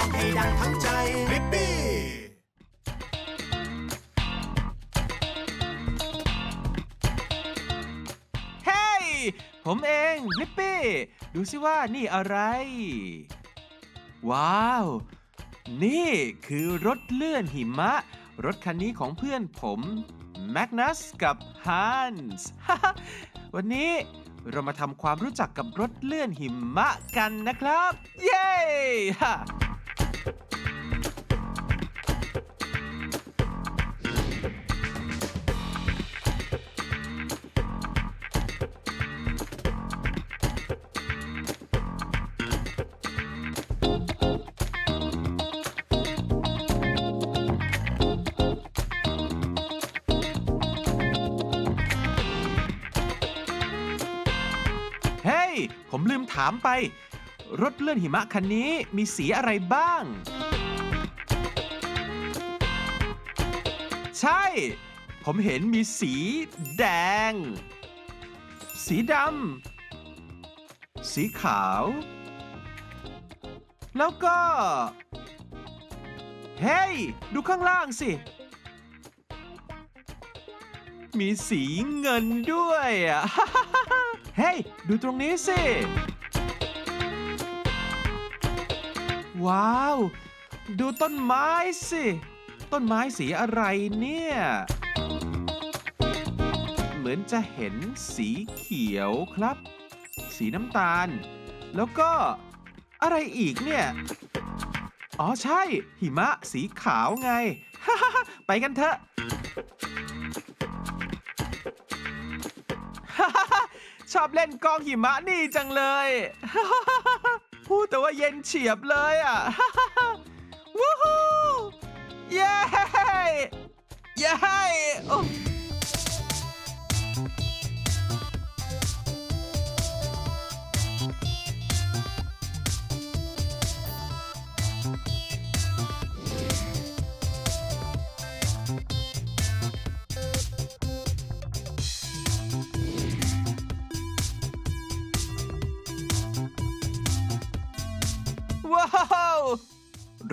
องให้ดังทั้งใจลิปปี้เฮ้ยผมเองลิปปี้ ดูสิว่านี่อะไร ว้าว นี่คือรถเลื่อนหิมะ รถคันนี้ของเพื่อนผมแมกนัสกับฮันส์วันนี้เรามาทำความรู้จักกับรถเลื่อนหิมะกันนะครับ เย้ ผมลืมถามไป รถเลื่อนหิมะคันนี้มีสีอะไรบ้าง ใช่ ผมเห็นมีสีแดง สีดำ สีขาว แล้วก็ เฮ้ย ดูข้างล่างสิ มีสีเงินด้วยอะ เฮ้ย ดูตรงนี้สิ ว้าว ดูต้นไม้สิ ต้นไม้สีอะไรเนี่ย เหมือนจะเห็นสีเขียวครับ สีน้ำตาล แล้วก็อะไรอีกเนี่ย อ๋อใช่ หิมะสีขาวไง ไปกันเถอะ ชอบเล่นกองหิมะนี่จังเลย พูดแต่ว่าเย็นเฉียบเลยอะวู้ฮู้เย้เย้โอ้ ว้าว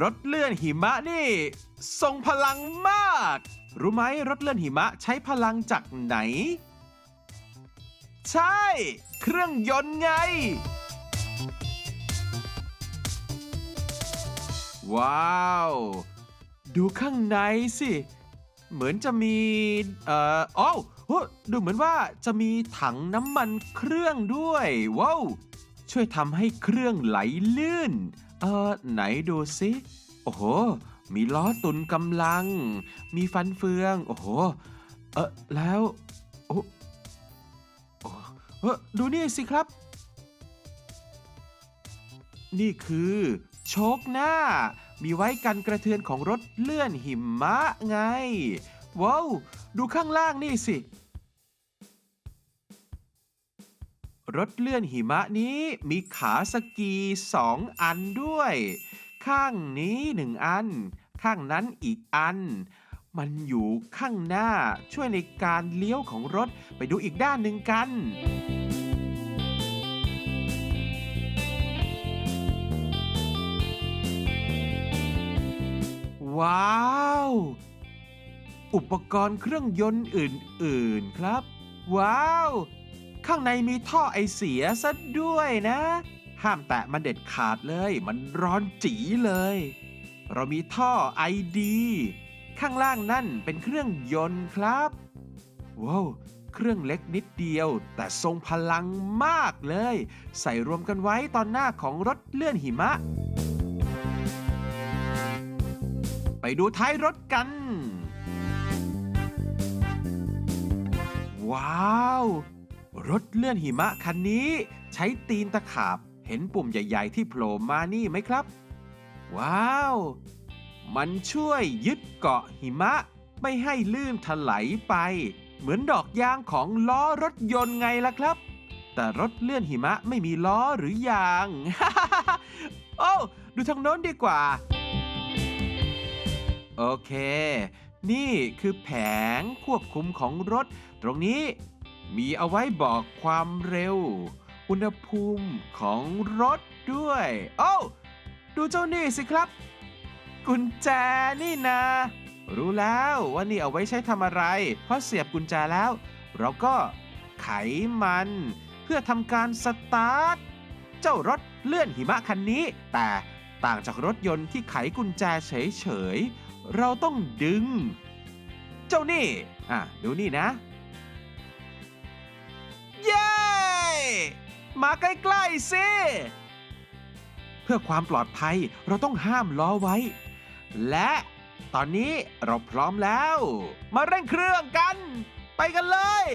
รถเลื่อนหิมะนี่ ทรงพลังมาก รู้ไหมรถเลื่อนหิมะใช้พลังจากไหน ใช่ เครื่องยนต์ไง ว้าว ดูข้างในสิ เหมือนจะมี เอ่ออ้าวโอ้ดูเหมือนว่าจะมีถังน้ำมันเครื่องด้วย ว้าว ช่วยทำให้เครื่องไหลลื่น เออไหนดูสิโอ้โห มีล้อตุนกำลัง มีฟันเฟือง โอ้โห เออแล้ว โอ้โอ้เออดูนี่สิครับ นี่คือโชคหน้า มีไว้กันกระเทือนของรถเลื่อนหิมะไง ว้าว ดูข้างล่างนี่สิ รถเลื่อนหิมะนี้มีขาสกีสองอันด้วย ข้างนี้หนึ่งอัน ข้างนั้นอีกอัน มันอยู่ข้างหน้าช่วยในการเลี้ยวของรถไปดูอีกด้านหนึ่งกัน ว้าว อุปกรณ์เครื่องยนต์อื่น ๆ ครับ ว้าว ข้างในมีท่อไอเสียซะด้วยนะ ห้ามแตะมันเด็ดขาดเลย มันร้อนจีเลย เรามีท่อไอดี ข้างล่างนั่นเป็นเครื่องยนต์ครับว้าวเครื่องเล็กนิดเดียว แต่ทรงพลังมากเลย ใส่รวมกันไว้ตอนหน้าของรถเลื่อนหิมะ ไปดูท้ายรถกัน ว้าว รถเลื่อนหิมะคันนี้ ใช้ตีนตะขาบ เห็นปุ่มใหญ่ ๆ ที่โผล่มานี่ไหมครับ ว้าว มันช่วยยึดเกาะหิมะ ไม่ให้ลื่นถลายไป เหมือนดอกยางของล้อรถยนต์ไงล่ะครับ แต่รถเลื่อนหิมะไม่มีล้อหรือยาง โอ้ดูทางโน้นดีกว่า โอเค นี่คือแผงควบคุมของรถ ตรงนี้ มีเอาไว้บอกความเร็ว อุณหภูมิของรถด้วย โอ้ดูเจ้านี่สิครับ กุญแจนี่นะ รู้แล้วว่านี่เอาไว้ใช้ทำอะไร เพราะเสียบกุญแจแล้ว เราก็ไขมัน เพื่อทำการสตาร์ท เจ้ารถเลื่อนหิมะคันนี้ แต่ต่างจากรถยนต์ที่ไขกุญแจเฉยๆ เราต้องดึง เจ้านี่ อะ ดูนี่นะ มาใกล้ๆสิเพื่อความปลอดภัยเราต้องห้ามล้อไว้ และตอนนี้เราพร้อมแล้ว มาเร่งเครื่องกัน ไปกันเลย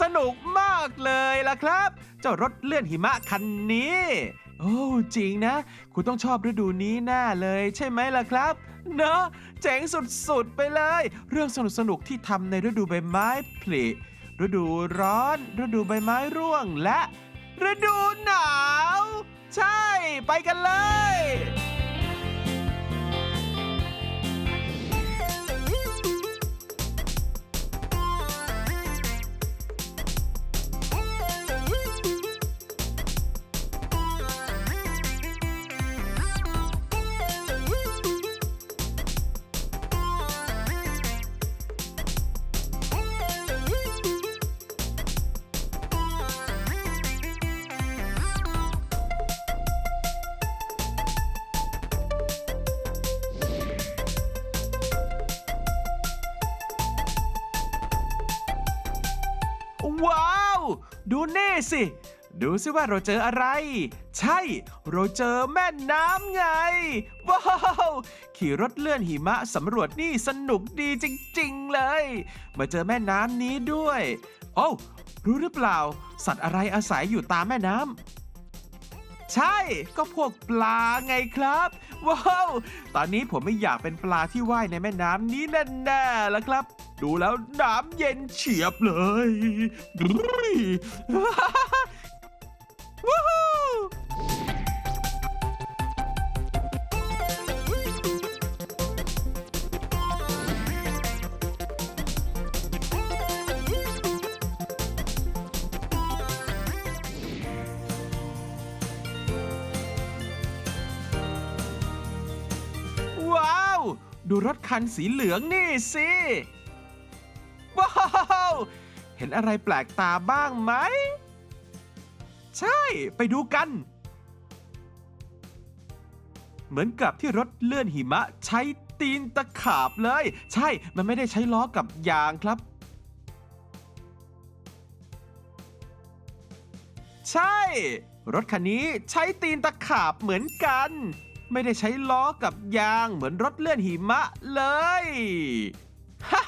สนุกมากเลยล่ะครับ เจ้ารถเลื่อนหิมะคันนี้ โอ้จริงนะ คุณต้องชอบฤดูนี้แน่เลยใช่ไหมล่ะครับ เนอะเจ๋งสุดๆไปเลย เรื่องสนุกๆที่ทำในฤดูใบไม้ผลิฤดูร้อน ฤดูใบไม้ร่วงและ ฤดูหนาว ใช่ ไปกันเลย ดูนี่สิ ดูสิว่าเราเจออะไร ใช่ เราเจอแม่น้ำไง ว้าว ขี่รถเลื่อนหิมะสำรวจนี่สนุกดีจริงๆเลย มาเจอแม่น้ำนี้ด้วย โอ้รู้หรือเปล่า สัตว์อะไรอาศัยอยู่ตามแม่น้ำ ใช่ก็พวกปลาไงครับ ว้าว ตอนนี้ผมไม่อยากเป็นปลาที่ว่ายในแม่น้ำนี้แน่ๆแล้วครับ ดูแล้วน้ำเย็นเฉียบเลย ดูรถคันสีเหลืองนี่สิ ว้าว เห็นอะไรแปลกตาบ้างไหม ใช่ ไปดูกัน เหมือนกับที่รถเลื่อนหิมะใช้ตีนตะขาบเลย ใช่ มันไม่ได้ใช้ล้อกับยางครับ ใช่ รถคันนี้ใช้ตีนตะขาบเหมือนกัน ไม่ได้ใช้ล้อกับยางเหมือนรถเลื่อนหิมะเลยฮ่า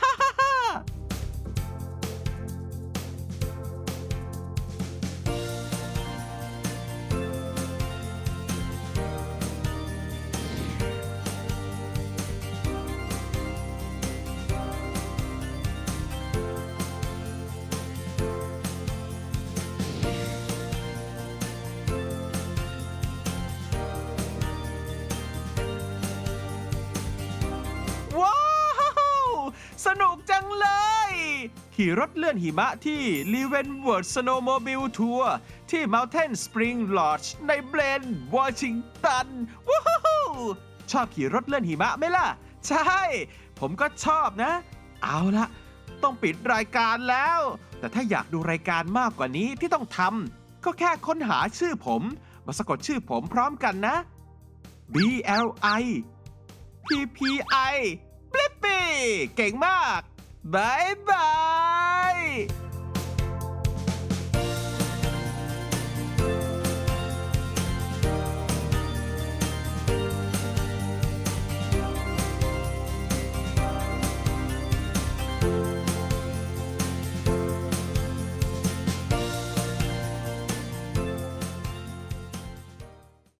สนุกจังเลย ขี่รถเลื่อนหิมะที่ l e v e n w o r d Snowmobile Tour ที่ Mountain Spring Lodge ในเบรนวอชิงตันว้าวชอบขี่รถเลื่อนหิมะไหมล่ะ ใช่ ผมก็ชอบนะ เอาละต้องปิดรายการแล้ว แต่ถ้าอยากดูรายการมากกว่านี้ที่ต้องทำก็แค่ค้นหาชื่อผม มาสะกดชื่อผมพร้อมกันนะ B L I P P I เก่งมากบายบาย